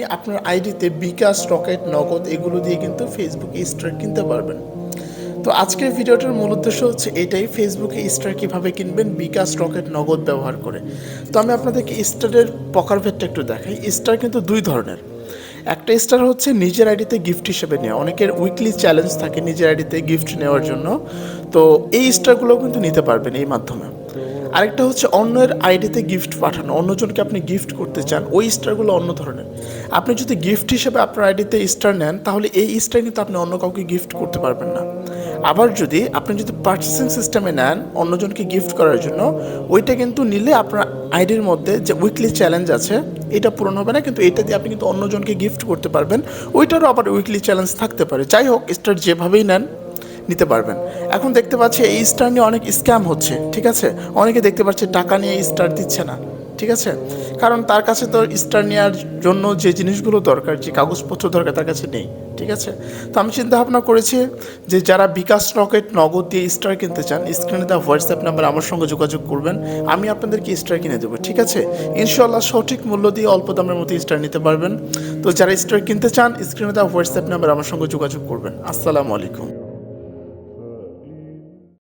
আপনার আইডিতে বিকাশ, রকেট, নগদ এগুলো দিয়ে কিন্তু ফেসবুকে স্টার কিনতে পারবেন। তো আজকের ভিডিওটার মূল উদ্দেশ্য হচ্ছে এটাই ফেসবুকে স্টার কীভাবে কিনবেন, বিকাশ, রকেট, নগদ ব্যবহার করে। তো আমি আপনাদেরকে স্টারের প্রকারভেদটা একটু দেখাই। স্টার কিন্তু দুই ধরনের। একটা স্টার হচ্ছে নিজের আইডিতে গিফট হিসেবে নেওয়া। অনেকের উইকলি চ্যালেঞ্জ থাকে নিজের আইডিতে গিফট নেওয়ার জন্য। তো এই স্টারগুলো কিন্তু নিতে পারবেন এই মাধ্যমে। আরেকটা হচ্ছে অন্যের আইডিতে গিফট পাঠানো। অন্যজনকে আপনি গিফট করতে চান, ওই স্টারগুলো অন্য ধরনের। আপনি যদি গিফট হিসেবে আপনার আইডিতে স্টার নেন, তাহলে এই স্টার কিন্তু আপনি অন্য কাউকে গিফট করতে পারবেন না। আবার যদি আপনি যদি পার্চেসিং সিস্টেমে নেন, অন্যজনকে গিফট করার জন্য, ওইটা কিন্তু নিলে আপনার আইডির মধ্যে যে উইকলি চ্যালেঞ্জ আছে, এটা পূরণ হবে না, কিন্তু এটা দিয়ে আপনি কিন্তু অন্যজনকে গিফট করতে পারবেন। ওইটারও আবার উইকলি চ্যালেঞ্জ থাকতে পারে। যাই হোক স্টার যেভাবেই নেন নিতে পারবেন। এখন দেখতে পাচ্ছি এই স্টার নিয়ে অনেক স্ক্যাম হচ্ছে, ঠিক আছে? অনেকে দেখতে পাচ্ছে টাকা নিয়ে স্টার দিচ্ছে না, ঠিক আছে? কারণ তার কাছে তো স্টার নেওয়ার জন্য যে জিনিসগুলো দরকার, যে কাগজপত্র দরকার, তার কাছে নেই, ঠিক আছে? তো আমি চিন্তা ভাবনা করেছি যে যারা বিকাশ রকেট নগদ দিয়ে স্টার কিনতে চান স্ক্রিনে দেওয়া হোয়াটসঅ্যাপ নাম্বার আমার সঙ্গে যোগাযোগ করবেন, আমি আপনাদেরকে স্টার কিনে দেবো, ঠিক আছে? ইনশাল্লাহ সঠিক মূল্য দিয়ে অল্প দামের মতো স্টার নিতে পারবেন। তো যারা স্টার কিনতে চান স্ক্রিনে দেওয়া হোয়াটসঅ্যাপ নাম্বার আমার সঙ্গে যোগাযোগ করবেন। আসসালামু আলাইকুম।